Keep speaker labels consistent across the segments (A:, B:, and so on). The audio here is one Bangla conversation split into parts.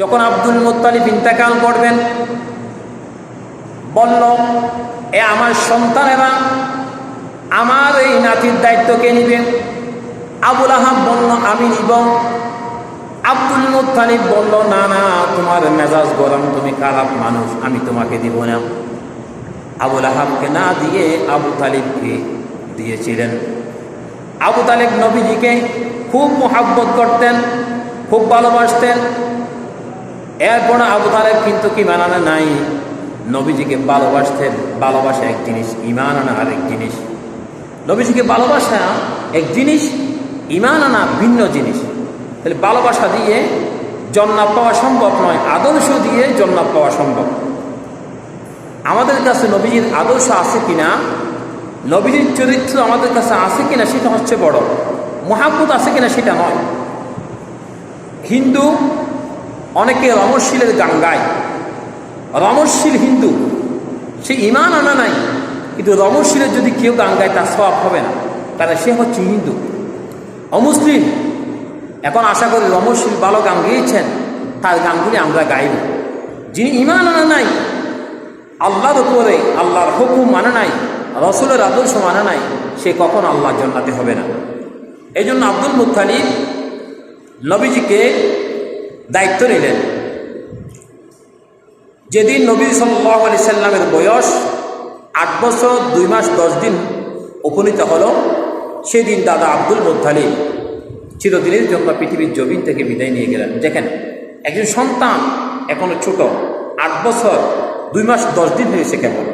A: যখন আব্দুল মোত্তালিব ইন্তেকাল করবেন বলল এ আমার সন্তান সন্তানেরা আমার এই নাতির দায়িত্ব কে নিবে? আবুল আহাব বলল, আমি নিব। আব্দুল মুত্তালিব বলল, না না, তোমার মেজাজ গরম, তুমি খারাপ মানুষ, আমি তোমাকে দিব না। আবুল আহাবকে না দিয়ে আবু তালিবকে দিয়েছিলেন। আবু তালিব নবীজিকে খুব মোহাব্বত করতেন, খুব ভালোবাসতেন। এরপর আবু তালেব কিন্তু কি মানানো নাই। নবীজিকে ভালোবাসতেন, ভালোবাসা এক জিনিস ইমান আনা আরেক জিনিস। নবীজিকে ভালোবাসা এক জিনিস ইমান আনা ভিন্ন জিনিস। তাহলে ভালোবাসা দিয়ে জন্নাত পাওয়া সম্ভব নয়, আদর্শ দিয়ে জন্নাত পাওয়া সম্ভব। আমাদের কাছে নবীজির আদর্শ আছে কিনা? নবীজির চরিত্র আমাদের কাছে আছে কিনা সেটা হচ্ছে বড়। মহাব্বত আছে কিনা সেটা নয়। হিন্দু অনেকে রমশীলের গান গায়। রমশীল হিন্দু, সে ইমান আনা নাই, কিন্তু রমশীলের যদি কেউ গান গায়, তার সব হবে না। তাহলে সে হচ্ছে হিন্দু। অমুসলিম, এখন আশা করি রমশীল ভালো গান গেয়েছেন, তার গানগুলি আমরা গাইব। যিনি ইমান আনা নাই, আল্লাহর উপরে আল্লাহর হুকুম মানে নাই, রসুলের আদর্শ মানে নাই, সে কখন আল্লাহর জন্নাতে হবে না। এই জন্য আব্দুল মুতালিব নবীজিকে দায়িত্ব নিলেন। যেদিন নবী সাল্লাহ আলি সাল্লামের বয়স আট বছর, দুই মাস, দশ দিন উপনীত হল, সেদিন দাদা আব্দুল মুতালিব চিরদিনের জন্য পৃথিবীর জমিন থেকে বিদায় নিয়ে গেলেন। দেখেন, একজন সন্তান এখনও ছোট, আট বছর, দুই মাস, দশ দিন হয়েছে কেমন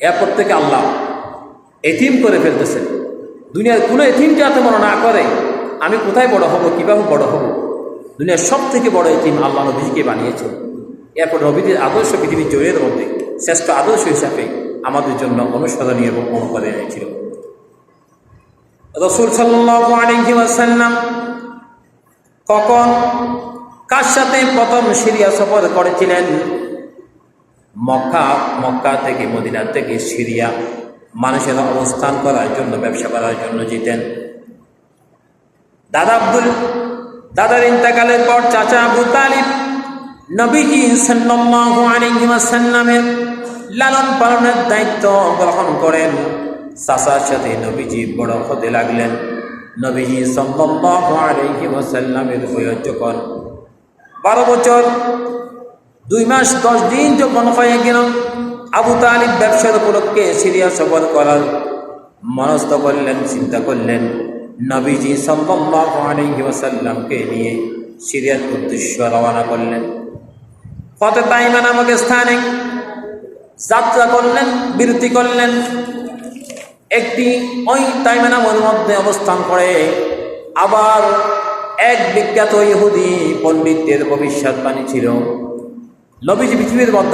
A: এরপর থেকে আল্লাহ এথিম করে ফেলতেছেন। দুনিয়ার কোনো এতিম যাতে মনে না করে, আমি কোথায় বড় হব, কীভাবে বড় হব? দুনিয়ার সব থেকে বড় এতিম আল্লাহ নবীকে বানিয়েছেন এরপর নবীদের আদর্শ পৃথিবীর জয়ের মধ্যে শ্রেষ্ঠ আদর্শ হিসাবে আমাদের জন্য অনুসরণীয় এবং অনুকরণীয় ছিল রসুল সাল্লাম কখন কার সাথে প্রথম সিরিয়া সফর করেছিলেন? মক্কা মক্কা থেকে মদিনা থেকে সিরিয়া। মানুষের অবস্থান করার জন্য, ব্যবসা করার জন্য যেতেন। দাদা আব্দুল দাদার ইন্তেকালের পর চাচা আবু তালিব নবীজি সাল্লাল্লাহু লালন পালনের দায়িত্ব গ্রহণ করেন। চাচার সাথে নবীজি বড় হতে লাগলেন। নবীজি সাল্লাল্লাহু বয়স যখন বারো বছর, দুই মাস দশ দিন যখন হয়ে গেল, আবু তালিব ব্যবসার উপলক্ষে সিরিয়া সফর করার মনস্থ করলেন, চিন্তা করলেন। নবীজি সাল্লাল্লাহু নিয়ে সিরিয়ার উদ্দেশ্য রওনা করলেন। ফতে তাইমা নামক স্থানে যাত্রা করলেন, বিরতি করলেন। একটি ওই তাইমা নামের মধ্যে অবস্থান করে আবার এক বিখ্যাত ইহুদি পণ্ডিতদের ভবিষ্যৎবাণী ছিল, নবীজি পৃথিবীর মধ্যে